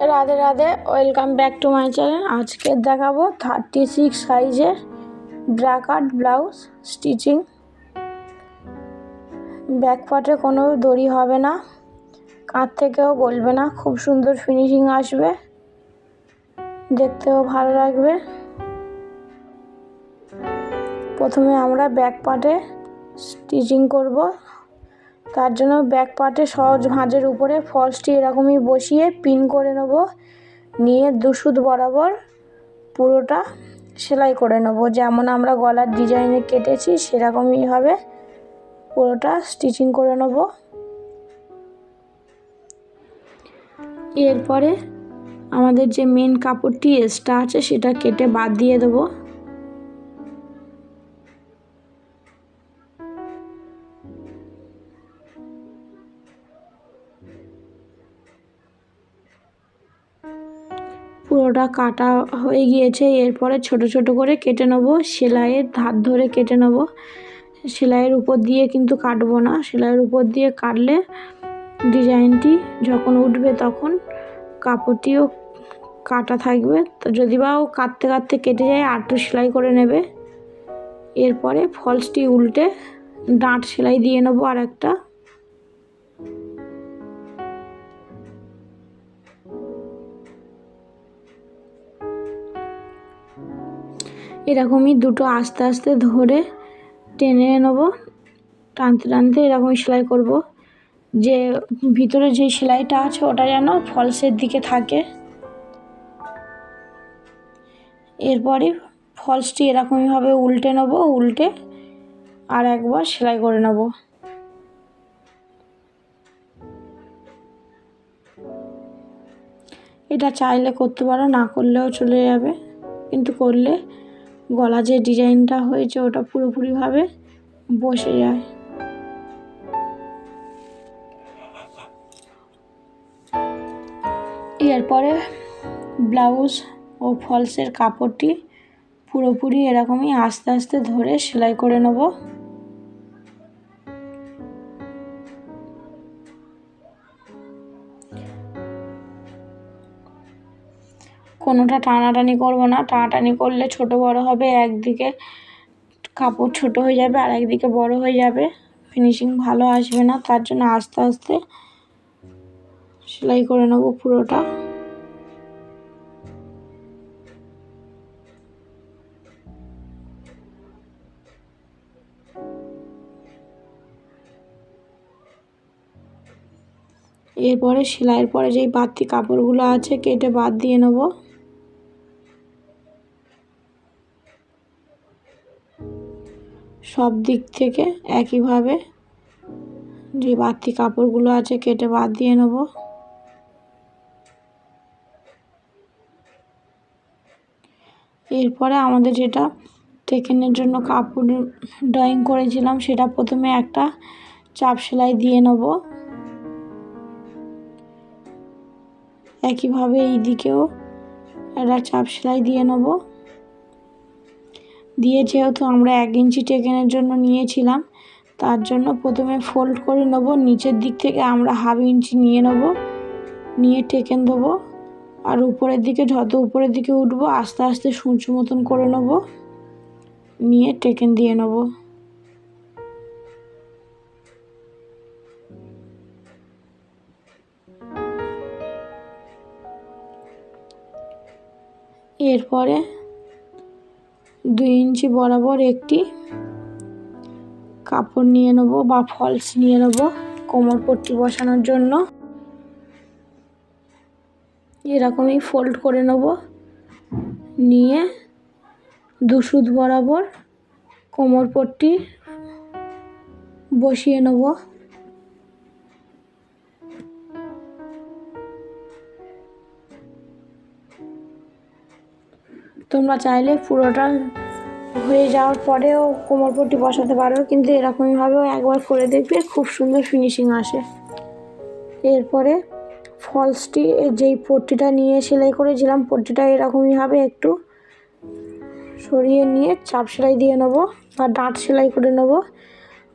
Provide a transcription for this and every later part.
Radhe Radhe welcome back to my channel আজকে দেখাবো thirty six সাইজের ব্রাকাট ব্লাউজ স্টিচিং ব্যাক পার্টে কোনো দড়ি হবে না, কাঁধ থেকেও বলবে না, খুব সুন্দর ফিনিশিং আসবে। দেখতেও ভালো লাগবে। প্রথমে আমরা ব্যাক পার্টে স্টিচিং করব। তার জন্য ব্যাক পার্টে সহজ ভাঁজের উপরে ফলসটি এরকমই বসিয়ে পিন করে নেব। নিয়ে দুশুদ বরাবর পুরোটা সেলাই করে নেব। যেমন আমরা গলার ডিজাইনে কেটেছি, সেরকমই হবে। পুরোটা স্টিচিং করে নেব। এরপরে আমাদের যে মেন কাপড়টি এক্সট্রা আছে, সেটা কেটে বাদ দিয়ে দেবো। পুরোটা কাটা হয়ে গিয়েছে। এরপরে ছোট ছোট করে কেটে নেব। সেলাইয়ের ধার ধরে কেটে নেব। সেলাইয়ের উপর দিয়ে কিন্তু কাটবো না। সেলাইয়ের উপর দিয়ে কাটলে ডিজাইনটি যখন উঠবে তখন কাপড়টিও কাটা থাকবে। তো যদি বা ও কাটতে কাটতে কেটে যায় আটটু সেলাই করে নেবে। এরপরে ফলসটি উল্টে ডাঁট সেলাই দিয়ে নেব আর একটা এরকমই দুটো আস্তে আস্তে ধরে টেনে নেব। টানতে টানতে এরকমই সেলাই করব। যে ভিতরে যে সেলাইটা আছে ওটা যেন ফলসের দিকে থাকে। এরপরে ফলসটি এরকমইভাবে উল্টে নেব, উল্টে আর একবার সেলাই করে নেব। এটা চাইলে করতে পারো, না করলেও চলে যাবে। কিন্তু করলে গলা যে ডিজাইনটা হয়েছে, ওটা পুরোপুরিভাবে বসে যায়। এরপরে ব্লাউজ ও ফলসের কাপড়টি পুরোপুরি এরকমই আস্তে আস্তে ধরে সেলাই করে নেব। কোনোটা টানাটানি করব না। টানাটানি করলে ছোট বড় হবে, একদিকে কাপড় ছোট হয়ে যাবে আর একদিকে বড় হয়ে যাবে। ফিনিশিং ভালো আসবে না, তার জন্য আস্তে আস্তে সেলাই করে নেব পুরোটা। এরপরে সেলাইয়ের পরে যেই বাড়তি কাপড়গুলো আছে কেটে বাদ দিয়ে নেব। সব দিক থেকে একইভাবে যে বাড়তি কাপড়গুলো আছে কেটে বাদ দিয়ে নেব। এরপরে আমাদের যেটা টেকেনের জন্য কাপড় ড্রয়িং করেছিলাম, সেটা প্রথমে একটা চাপ সেলাই দিয়ে নেব। একইভাবে এই দিকেও একটা চাপ সেলাই দিয়ে নেব। দিয়ে যেহেতু আমরা এক ইঞ্চি টেকেনের জন্য নিয়েছিলাম, তার জন্য প্রথমে ফোল্ড করে নেব। নিচের দিক থেকে আমরা হাফ ইঞ্চি নিয়ে নেব, নিয়ে টেকেন দেবো। আর উপরের দিকে যত উপরের দিকে উঠবো, আস্তে আস্তে সূচ মতন করে নেব। নিয়ে টেকেন দিয়ে নেব। এরপরে দুই ইঞ্চি বরাবর একটি কাপড় নিয়ে নেব বা ফলস নিয়ে নেব কোমর পট্টি বসানোর জন্য। এরকমই ফোল্ড করে নেব। নিয়ে দুসুদ বরাবর কোমর পট্টি বসিয়ে নেব। তোমরা চাইলে পুরোটা হয়ে যাওয়ার পরেও কোমরপট্টি বসাতে পারো, কিন্তু এরকমইভাবেও একবার করে দেখবে খুব সুন্দর ফিনিশিং আসে। এরপরে ফলসটি যেই পট্টিটা নিয়ে সেলাই করেছিলাম, পট্টিটা এরকমইভাবে একটু সরিয়ে নিয়ে চাপ সেলাই দিয়ে নেব বা ডাঁট সেলাই করে নেব।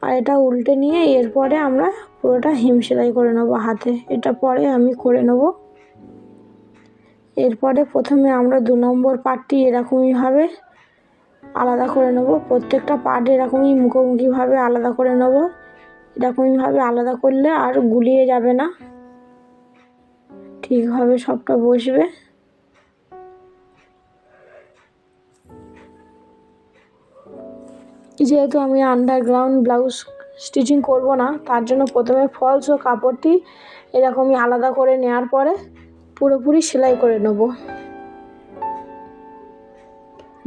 আর এটা উল্টে নিয়ে এরপরে আমরা পুরোটা হিম সেলাই করে নেব হাতে। এটা পরে আমি করে নেব। এরপরে প্রথমে আমরা দু নম্বর পার্টটি এরকমইভাবে আলাদা করে নেব। প্রত্যেকটা পার্ট এরকমই মুখোমুখিভাবে আলাদা করে নেব। এরকমইভাবে আলাদা করলে আর গুলিয়ে যাবে না। ঠিকভাবে সবটা বসবে। যেহেতু আমি আন্ডারগ্রাউন্ড ব্লাউজ স্টিচিং করব না, তার জন্য প্রথমে ফলস ও কাপড়টি এরকমই আলাদা করে নেওয়ার পরে পুরোপুরি সেলাই করে নেব।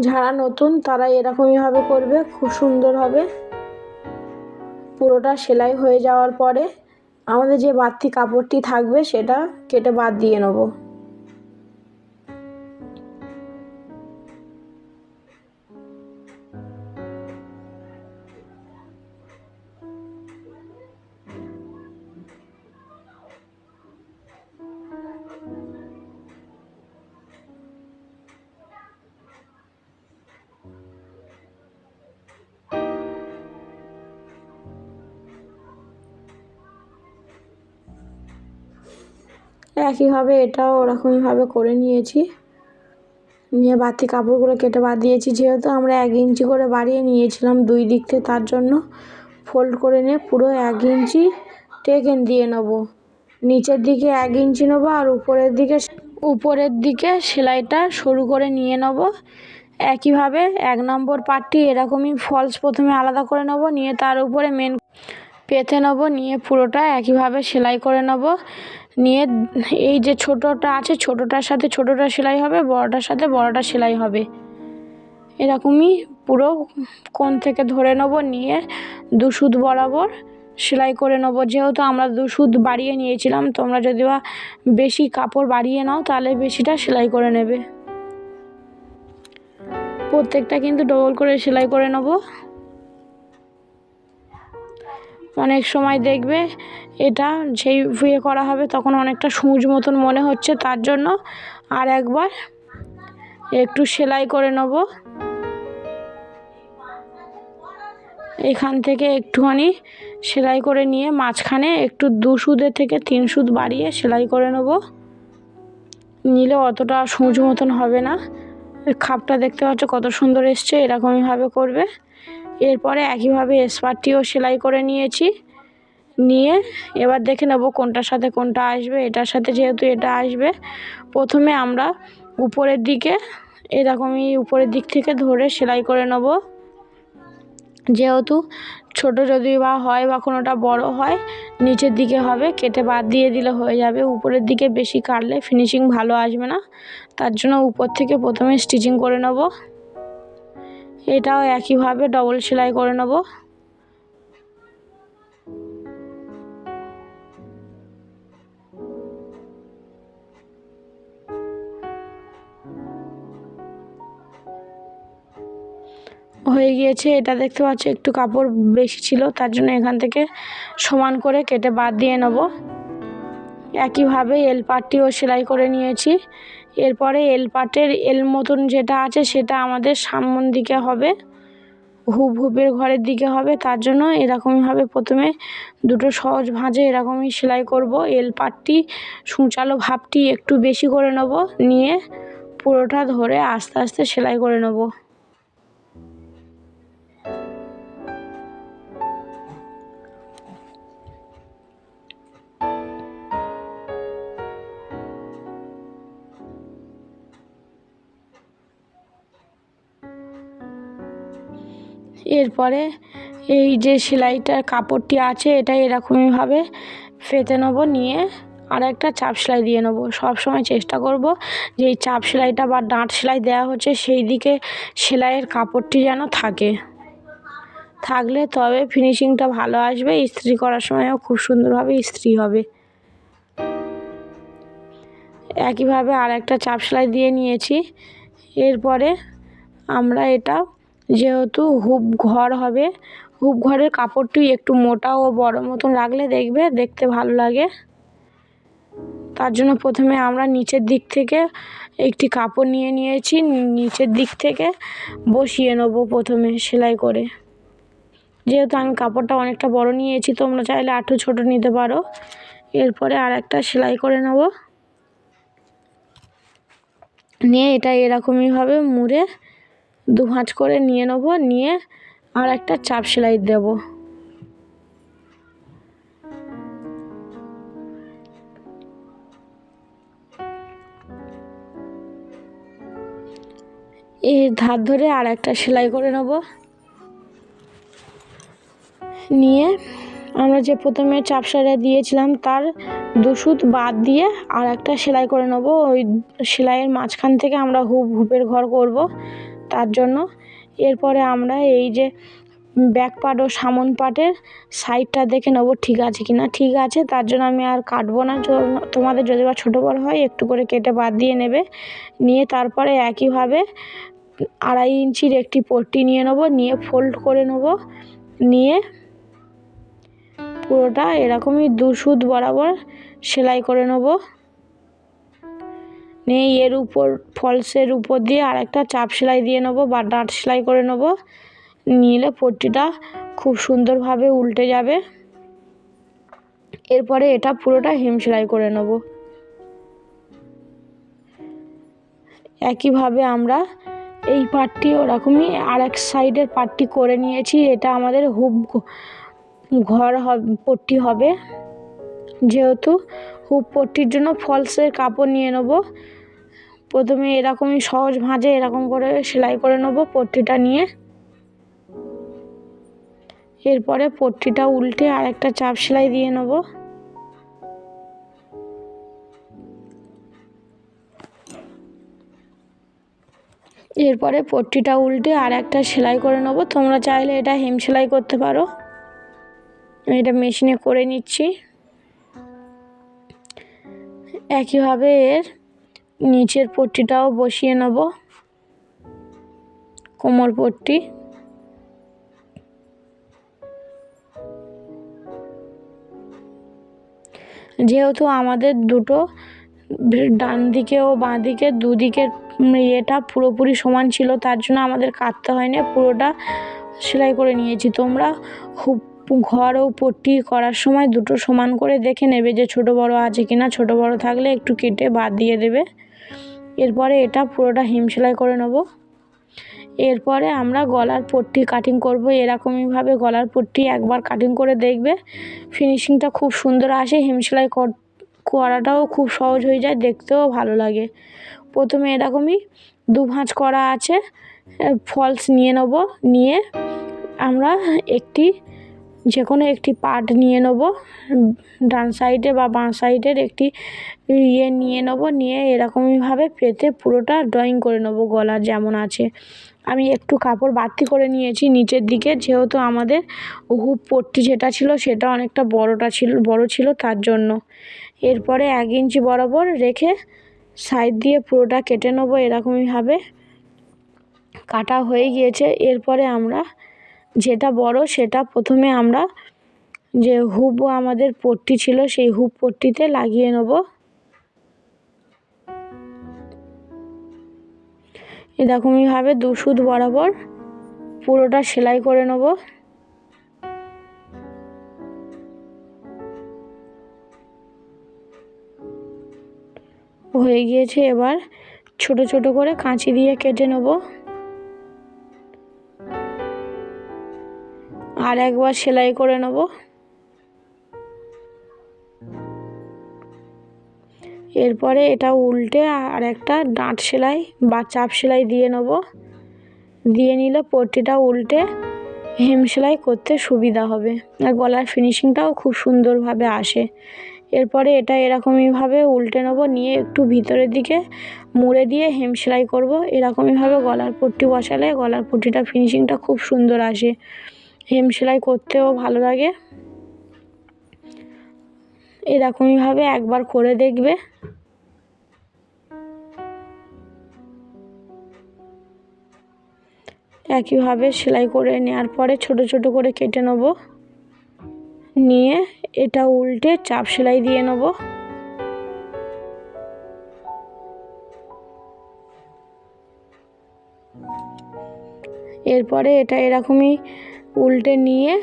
যারা নতুন, তারা এরকমইভাবে করবে, খুব সুন্দর হবে। পুরোটা সেলাই হয়ে যাওয়ার পরে আমাদের যে বাড়তি কাপড়টি থাকবে, সেটা কেটে বাদ দিয়ে নেব। একইভাবে এটাও ওরকমইভাবে করে নিয়েছি। নিয়ে বাতি কাপড়গুলো কেটে বাদ দিয়েছি, যেহেতু আমরা এক ইঞ্চি করে বাড়িয়ে নিয়েছিলাম দুই দিক থেকে, তার জন্য ফোল্ড করে নিয়ে পুরো এক ইঞ্চি টেকেন দিয়ে নেব। নিচের দিকে এক ইঞ্চি নেব আর উপরের দিকে উপরের দিকে সেলাইটা সরু করে নিয়ে নেব। একইভাবে এক নম্বর পার্টটি এরকমই ফলস প্রথমে আলাদা করে নেব, নিয়ে তার উপরে মেন পেতে নেব, নিয়ে পুরোটা একইভাবে সেলাই করে নেব। নিয়ে এই যে ছোটোটা আছে, ছোটোটার সাথে ছোটোটা সেলাই হবে, বড়টার সাথে বড়টা সেলাই হবে। এরকমই পুরো কোণ থেকে ধরে নেব, নিয়ে দু সুদ বরাবর সেলাই করে নেব। যেহেতু আমরা দু সুদ বাড়িয়ে নিয়েছিলাম, তোমরা যদি বা বেশি কাপড় বাড়িয়ে নাও, তাহলে বেশিটা সেলাই করে নেবে। প্রত্যেকটা কিন্তু ডবল করে সেলাই করে নেব। অনেক সময় দেখবে এটা যেই ইয়ে করা হবে তখন অনেকটা সূচ মতন মনে হচ্ছে, তার জন্য আর একবার একটু সেলাই করে নেব। এখান থেকে একটুখানি সেলাই করে নিয়ে মাঝখানে একটু দু সুদের থেকে তিন সুদ বাড়িয়ে সেলাই করে নেব। নিলে অতটা সূচ মতন হবে না। খাপটা দেখতে পাচ্ছ কত সুন্দর এসছে এরকমইভাবে করবে। এরপরে একইভাবে স্পারটিও সেলাই করে নিয়েছি। নিয়ে এবার দেখে নেব কোনটার সাথে কোনটা আসবে, এটার সাথে যেহেতু এটা আসবে, প্রথমে আমরা উপরের দিকে, এরকমই উপরের দিক থেকে ধরে সেলাই করে নেব। যেহেতু ছোট যদি বা হয় বা কোনোটা বড় হয়, নিচের দিকে হবে, কেটে বাদ দিয়ে দিলে হয়ে যাবে। উপরের দিকে বেশি কাটলে ফিনিশিং ভালো আসবে না। তার জন্য উপর থেকে প্রথমে স্টিচিং করে নেব। এটাও একইভাবে ডবল সেলাই করে নেব। হয়ে গিয়েছে, এটা দেখতে পাচ্ছ, একটু কাপড় বেশি ছিল, তার জন্য এখান থেকে সমান করে কেটে বাদ দিয়ে নেব। একইভাবে এল পাটটিও সেলাই করে নিয়েছি। এরপরে এল পাটের এল মতন যেটা আছে সেটা আমাদের সামন দিকে হবে হুপ হুপের ঘরের দিকে হবে। তার জন্য এরকমইভাবে প্রথমে দুটো সহজ ভাঁজে এরকমই সেলাই করব। এল পাটটি সূচালো ভাবটি একটু বেশি করে নেব, নিয়ে পুরোটা ধরে আস্তে আস্তে সেলাই করে নেব। এরপরে এই যে সেলাইটার কাপড়টি আছে, এটা এরকমইভাবে ফেতে নেব, নিয়ে আর একটা চাপ সেলাই দিয়ে নেব। সবসময় চেষ্টা করব যে এই চাপ সেলাইটা বা ডাঁট সেলাই দেওয়া হচ্ছে সেই দিকে সেলাইয়ের কাপড়টি যেন থাকে। থাকলে তবে ফিনিশিংটা ভালো আসবে, ইস্ত্রি করার সময়ও খুব সুন্দরভাবে ইস্ত্রি হবে। একইভাবে আর একটা চাপ সেলাই দিয়ে নিয়েছি। এরপরে আমরা এটা যেহেতু হুপ ঘর হবে হুপ ঘরের কাপড়টি একটু মোটা ও বড় মতন রাখলে দেখবে, দেখতে ভালো লাগে। তার জন্য প্রথমে আমরা নিচের দিক থেকে একটি কাপড় নিয়ে নিয়েছি, নিচের দিক থেকে বসিয়ে নেব প্রথমে সেলাই করে। যেহেতু আমি কাপড়টা অনেকটা বড় নিয়েছি, তোমরা চাইলে আঠু ছোট নিতে পারো। এরপরে আর একটা সেলাই করে নেব। নিয়ে এটা এরকমইভাবে মুড়ে দু ভাঁজ করে নিয়ে নেব, নিয়ে আর একটা চাপ সেলাই দেবো। এর ধার ধরে আর একটা সেলাই করে নেব। নিয়ে আমরা যে প্রথমে চাপ সেলাই দিয়েছিলাম, তার দুসুত বাদ দিয়ে আর একটা সেলাই করে নেব। ওই সেলাইয়ের মাঝখান থেকে আমরা হুপ হুপের ঘর করব। তার জন্য। এরপরে আমরা এই যে ব্যাক পার্ট ও সামন পার্টের সাইডটা দেখে নেব ঠিক আছে কি না ঠিক আছে, তার জন্য আমি আর কাটবো না। তোমাদের যদি বা ছোটো বড়ো হয়, একটু করে কেটে বাদ দিয়ে নেবে। নিয়ে তারপরে একইভাবে আড়াই ইঞ্চির একটি পট্টি নিয়ে নেব, নিয়ে ফোল্ড করে নেব। নিয়ে পুরোটা এরকমই দু সুদ বরাবর সেলাই করে নেব। নিয়ে এর উপর, ফলসের উপর দিয়ে আরেকটা চাপ সেলাই দিয়ে নেব বা ডাট সেলাই করে নেব। নিলে পট্টিটা খুব সুন্দরভাবে উল্টে যাবে। এরপরে এটা পুরোটা হেম সেলাই করে নেব। একইভাবে আমরা এই পাটটি ওরকমই আর এক সাইডের পাটটি করে নিয়েছি। এটা আমাদের হুপ ঘর পট্টি হবে। যেহেতু হুপ পট্টির জন্য ফলসের কাপড় নিয়ে নেব। প্রথমে এরকমই সহজ ভাঁজে এরকম করে সেলাই করে নেব পট্টিটা নিয়ে। এরপরে পট্টিটা উল্টে আর একটা চাপ সেলাই দিয়ে নেব। এরপরে পট্টিটা উল্টে আর একটা সেলাই করে নেব। তোমরা চাইলে এটা হেম সেলাই করতে পারো। এটা মেশিনে করে নিচ্ছি। একইভাবে এর নিচের পট্টিটাও বসিয়ে নেব। কোমর পট্টি। যেহেতু আমাদের দুটো ডান দিকে ও বাঁ দিকে দুদিকের ইয়েটা পুরোপুরি সমান ছিল, তার জন্য আমাদের কাটতে হয়নি। পুরোটা সেলাই করে নিয়েছি। তোমরা খুব ঘর ও পট্টি করার সময় দুটো সমান করে দেখে নেবে যে ছোট বড় আছে কি না ছোটো বড়ো থাকলে একটু কেটে বাদ দিয়ে দেবে। এরপরে এটা পুরোটা হিম সেলাই করে নেব। এরপরে আমরা গলার পট্টি কাটিং করব। এরকমইভাবে গলার পট্টি একবার কাটিং করে দেখবে। ফিনিশিংটা খুব সুন্দর আসে। হিম সেলাই করাটাও খুব সহজ হয়ে যায়। দেখতেও ভালো লাগে। প্রথমে এরকমই দু ভাঁজ করা আছে। ফলস নিয়ে নেব। নিয়ে আমরা একটি যে কোনো একটি পার্ট নিয়ে নেব, ডান সাইডে বা বাঁ সাইডের একটি ইয়ে নিয়ে নেব, নিয়ে এরকমইভাবে পেতে পুরোটা ড্রয়িং করে নেব গলা যেমন আছে। আমি একটু কাপড় বাড়তি করে নিয়েছি নিচের দিকে, যেহেতু আমাদের হুপ পট্টি যেটা ছিল সেটা অনেকটা বড়টা ছিল, বড় ছিল তার জন্য। এরপরে এক ইঞ্চি বরাবর রেখে সাইড দিয়ে পুরোটা কেটে নেব এরকমইভাবে কাটা হয়ে গিয়েছে, এরপরে আমরা যেটা বড়, সেটা প্রথমে আমরা যে হুব আমাদের পট্টি ছিল, সেই হুপ পট্টিতে লাগিয়ে নেব। এরকমইভাবে দু সুদ বরাবর পুরোটা সেলাই করে নেব। হয়ে গিয়েছে, এবার ছোট ছোট করে কাঁচি দিয়ে কেটে নেব। আর একবার সেলাই করে নেব। এরপরে এটা উল্টে আর একটা ডাঁট সেলাই বা চাপ সেলাই দিয়ে নেব। দিয়ে নিলে পট্টিটা উল্টে হেম সেলাই করতে সুবিধা হবে। আর গলার ফিনিশিংটাও খুব সুন্দরভাবে আসে। এরপরে এটা এরকমইভাবে উল্টে নেব, নিয়ে একটু ভিতরের দিকে মুড়ে দিয়ে হেম সেলাই করব। এরকমইভাবে গলার পট্টি বসালে গলার পট্টিটা ফিনিশিংটা খুব সুন্দর আসে। হেম সেলাই করতেও ভালো লাগে। এরকমইভাবে একবার করে দেখবে। একইভাবে সেলাই করে নেওয়ার পরে ছোট ছোট করে কেটে নেব। নিয়ে এটা উল্টে চাপ সেলাই দিয়ে নেব। এরপরে এটা এরকমই উল্টে নিয়ে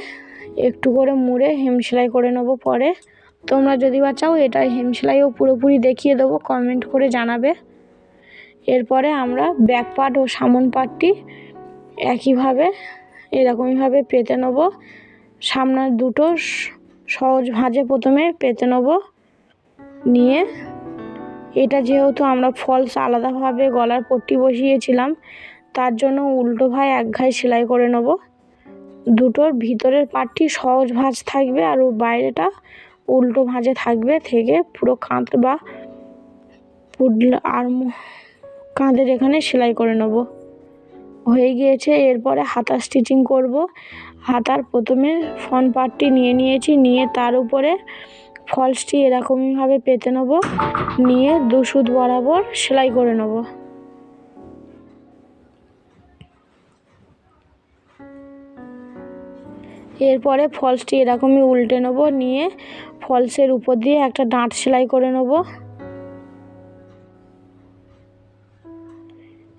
একটু করে মুড়ে হেম সেলাই করে নেব পরে। তোমরা যদি বা চাও এটা হেম সেলাইও পুরোপুরি দেখিয়ে দেবো কমেন্ট করে জানাবে। এরপরে আমরা ব্যাক পার্ট ও সামন পার্টটি একইভাবে, এরকমইভাবে পেতে নেব। সামনের দুটো সহজ ভাঁজে প্রথমে পেতে নেব। নিয়ে এটা যেহেতু আমরা ফলস আলাদাভাবে গলার পট্টি বসিয়েছিলাম, তার জন্য উল্টো ভাই এক ঘাই সেলাই করে নেব। দুটোর ভিতরের পার্টটি সহজ ভাঁজ থাকবে আর ও বাইরেটা উল্টো ভাঁজে থাকবে থেকে পুরো কাঁধ বা পুডল আর কাঁধের এখানে সেলাই করে নেব। হয়ে গিয়েছে, এরপরে হাতা স্টিচিং করব। হাতার প্রথমে ফ্রন্ট পার্টটি নিয়ে নিয়েছি, নিয়ে তার উপরে ফলসটি এরকমইভাবে পেতে নেব। নিয়ে দু সুত বরাবর সেলাই করে নেব। এরপরে ফলসটি এরকমই উল্টে নেব, নিয়ে ফলসের উপর দিয়ে একটা ডাঁট সেলাই করে নেব।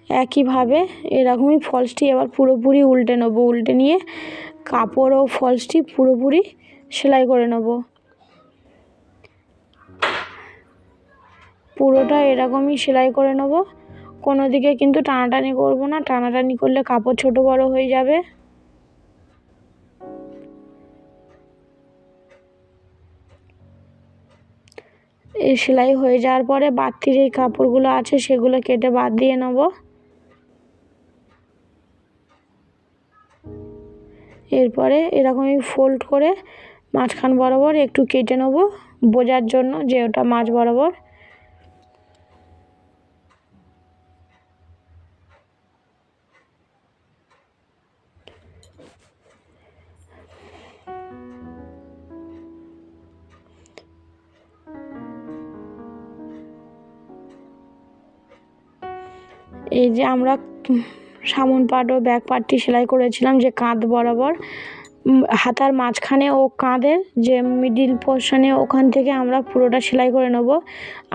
একইভাবে এরকমই ফলসটি এবার পুরোপুরি উল্টে নেব, উল্টে নিয়ে কাপড় ও ফলসটি পুরোপুরি সেলাই করে নেব। পুরোটা এরকমই সেলাই করে নেব। কোনো দিকে কিন্তু টানাটানি করব না, টানাটানি করলে কাপড় ছোট বড় হয়ে যাবে। সেলাই হয়ে যাওয়ার পরে বাড়তি যেই কাপড়গুলো আছে সেগুলো কেটে বাদ দিয়ে নেব। এরপরে এরকমই ফোল্ড করে মাঝখান বরাবর একটু কেটে নেব বোঝার জন্য যে ওটা মাঝ বরাবর। এই যে আমরা সামন পার্ট ও ব্যাক পাটটি সেলাই করেছিলাম যে কাঁধ বরাবর। হাতার মাঝখানে ও কাঁধের যে মিডিল পোর্শনে ওখান থেকে আমরা পুরোটা সেলাই করে নেব।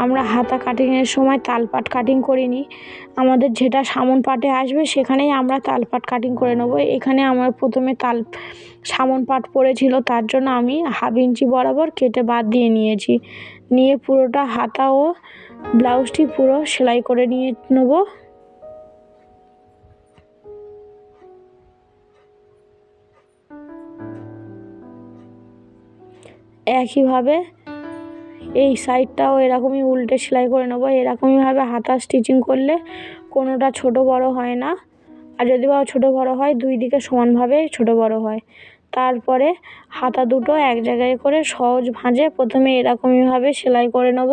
আমরা হাতা কাটিংয়ের সময় তালপাট কাটিং করিনি। আমাদের যেটা সামন পাটে আসবে সেখানেই আমরা তালপাট কাটিং করে নেব। এখানে আমার প্রথমে তাল সামন পাট পড়েছিল, তার জন্য আমি হাফ ইঞ্চি বরাবর কেটে বাদ দিয়ে নিয়েছি। নিয়ে পুরোটা হাতা ও ব্লাউজটি পুরো সেলাই করে নিয়ে নেব। একইভাবে এই সাইডটাও এরকমই উল্টে সেলাই করে নেব। এরকমইভাবে হাতা স্টিচিং করলে কোনোটা ছোট বড় হয় না। আর যদি বা ছোট বড় হয়, দুই দিকে সমানভাবে ছোট বড় হয়। তারপরে হাতা দুটো এক জায়গায় করে সহজ ভাঁজে প্রথমে এরকমইভাবে সেলাই করে নেব।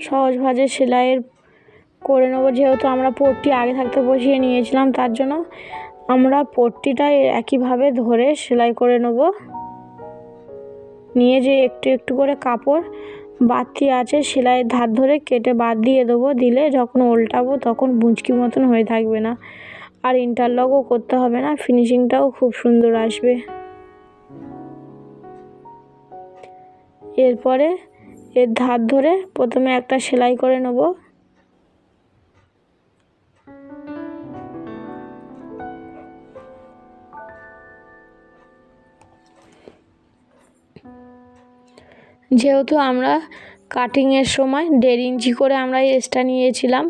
সহজ ভাঁজে সেলাইয়ের করে নেব। যেহেতু আমরা পোটটি আগে থাকতে বসিয়ে নিয়েছিলাম, তার জন্য আমরা পট্টিটা একইভাবে ধরে সেলাই করে নেব। নিয়ে যে একটু একটু করে কাপড় বাতি আছে সেলাইয়ের ধার ধরে কেটে বাদ দিয়ে দেবো। দিলে যখন উল্টাবো তখন বুঁচকি মতন হয়ে থাকবে না। আর ইন্টারলকও করতে হবে না ফিনিশিংটাও খুব সুন্দর আসবে। এরপরে এর ধার ধরে প্রথমে একটা সেলাই করে নেব। যেহেতু আমরা কাটিংয়ের সময় দেড় ইঞ্চি করে আমরা এক্সট্রা নিয়েছিলাম,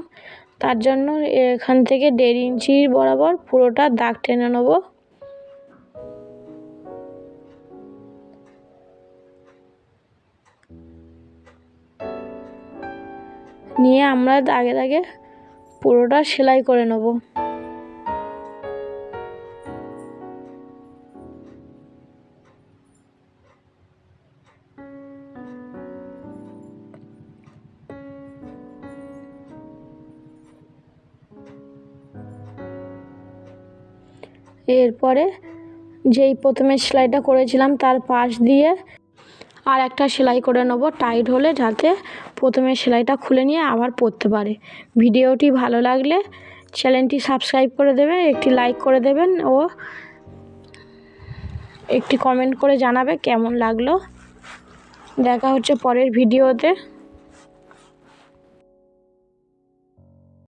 তার জন্য এখান থেকে দেড় ইঞ্চি বরাবর পুরোটা দাগ টেনে নেব। নিয়ে আমরা দাগে দাগে পুরোটা সেলাই করে নেব। এরপরে যেই প্রথমে সেলাইটা করেছিলাম তার পাশ দিয়ে আর একটা সেলাই করে নেব টাইট হলে যাতে প্রথমে সেলাইটা খুলে নিয়ে আবার পরতে পারে। ভিডিওটি ভালো লাগলে চ্যানেলটি সাবস্ক্রাইব করে দেবেন, একটি লাইক করে দেবেন ও একটি কমেন্ট করে জানাবে কেমন লাগল। দেখা হচ্ছে পরের ভিডিওতে।